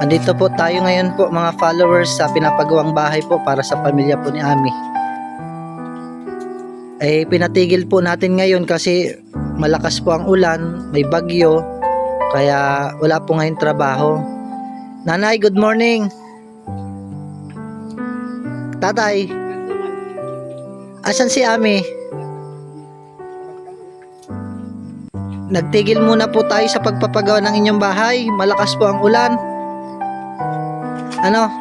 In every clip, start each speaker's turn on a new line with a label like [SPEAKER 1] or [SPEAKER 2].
[SPEAKER 1] Andito po tayo ngayon po mga followers sa pinapagawang bahay po para sa pamilya po ni Ami. Eh pinatigil po natin ngayon kasi malakas po ang ulan, may bagyo, kaya wala po ngayon trabaho. Nanay, good morning. Tatay, asan si Ami? Nagtigil muna po tayo sa pagpapagawa ng inyong bahay. Malakas po ang ulan. Ano,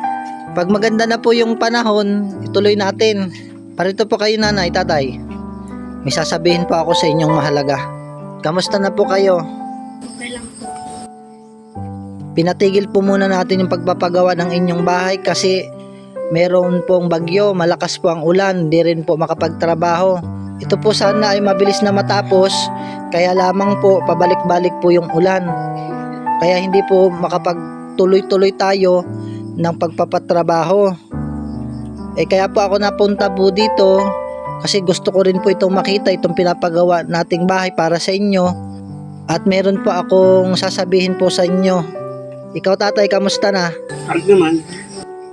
[SPEAKER 1] pag maganda na po yung panahon, ituloy natin. Parito po kayo nanay, tatay. May sasabihin po ako sa inyong mahalaga. Kamusta na po kayo?
[SPEAKER 2] Okay lang po.
[SPEAKER 1] Pinatigil po muna natin yung pagpapagawa ng inyong bahay kasi meron pong bagyo, malakas po ang ulan, di rin po makapagtrabaho. Ito po sana ay mabilis na matapos, kaya lamang po pabalik-balik po yung ulan. Kaya hindi po makapagtuloy-tuloy tayo ng pagpapatrabaho. Eh kaya po ako napunta po dito kasi gusto ko rin po itong makita, itong pinapagawa nating bahay para sa inyo. At meron po akong sasabihin po sa inyo. Ikaw tatay, kamusta na?
[SPEAKER 3] Kahit naman,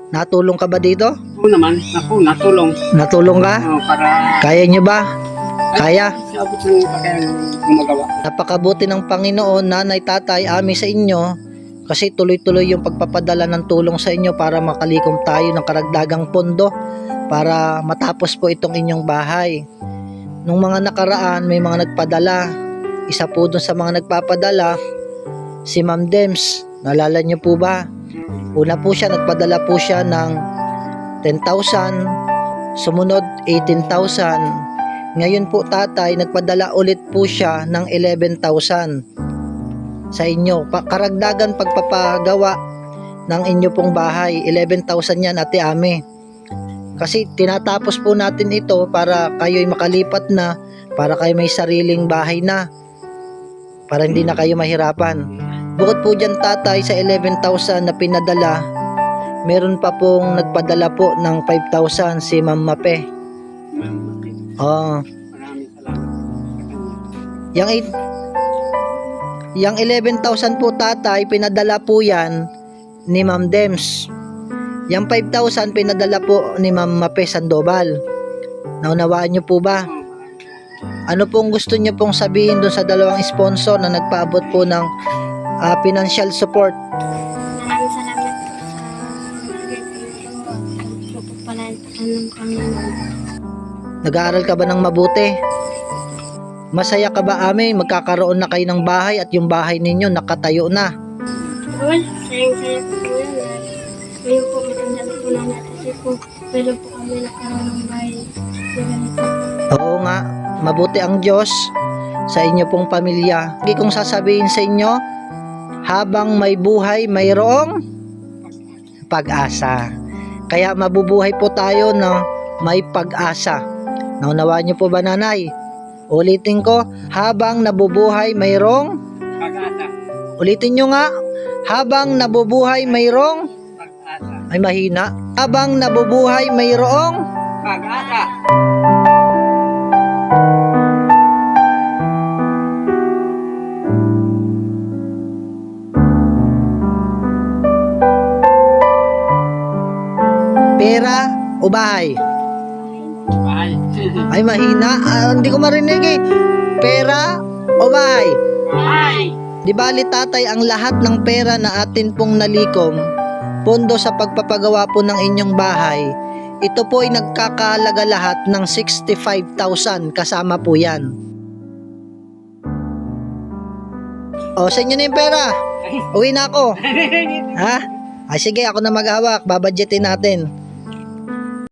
[SPEAKER 1] Natulong ka ba dito?
[SPEAKER 3] ako naman, ako natulong
[SPEAKER 1] Natulong ka?
[SPEAKER 3] uh, para
[SPEAKER 1] Kaya nyo ba? Kaya?
[SPEAKER 3] abot ng gumagawa.
[SPEAKER 1] Napakabuti ng Panginoon, nanay, tatay, ami sa inyo kasi tuloy-tuloy yung pagpapadala ng tulong sa inyo para makalikom tayo ng karagdagang pondo para matapos po itong inyong bahay. Nung mga nakaraan, may mga nagpadala. Isa po dun sa mga nagpapadala, si Ma'am Dems. Nalala niyo po ba? Una po siya, nagpadala po siya ng 10,000, sumunod 18,000. Ngayon po tatay, nagpadala ulit po siya ng 11,000 sa inyo. Pa- karagdagan pagpapagawa ng inyo pong bahay. 11,000 yan ate Ame. Kasi tinatapos po natin ito para kayo'y makalipat na, para kayo may sariling bahay na. Para hindi na kayo mahirapan. Bukod po dyan tatay sa 11,000 na pinadala, meron pa pong nagpadala po ng 5,000 si Ma'am Mape. Oh,
[SPEAKER 3] Maraming salamat.
[SPEAKER 1] Yang eight, yang 11,000 po tatay, pinadala po yan ni Ma'am Dems. Yang 5,000 pinadala po ni Ma'am Mape Sandoval. Naunawaan niyo po ba? Ano pong gusto niyo pong sabihin doon sa dalawang sponsor na nagpaabot po ng ah, financial support?
[SPEAKER 2] Maraming salamat po sa. Pagpapalaan ng Panginoon.
[SPEAKER 1] Nag-aaral ka ba ng mabuti? Masaya ka ba amin? Magkakaroon na kayo ng bahay at yung bahay ninyo nakatayo na.
[SPEAKER 2] Well, sayang-saya po Ngayon po matanda na po na natin. Po, meron po kami nagkaroon ng bahay.
[SPEAKER 1] Oo nga, mabuti ang Diyos sa inyo pong pamilya. Hindi kong sasabihin sa inyo, habang may buhay, mayroong pag-asa. Kaya mabubuhay po tayo na may pag-asa. Naunawaan niyo po ba nanay? Ulitin ko, habang nabubuhay, mayroong
[SPEAKER 3] Pag-asa.
[SPEAKER 1] Ulitin nyo nga, habang nabubuhay, mayroong
[SPEAKER 3] Pag-asa.
[SPEAKER 1] ay mahina. Habang nabubuhay, mayroong
[SPEAKER 3] Pag-asa.
[SPEAKER 1] pera o bahay.
[SPEAKER 3] Bahay.
[SPEAKER 1] Ay mahina, Ah, hindi ko marinig eh. Pera o bahay.
[SPEAKER 3] Bahay.
[SPEAKER 1] Di bali tatay ang lahat ng pera na atin pong nalikom, pondo sa pagpapagawa po ng inyong bahay, ito po ay nagkakahalaga lahat ng 65,000 kasama po yan. O, sa inyo na yung pera. Uwi na ako. Ha? Ay sige, ako na maghawak. Babadgetin natin.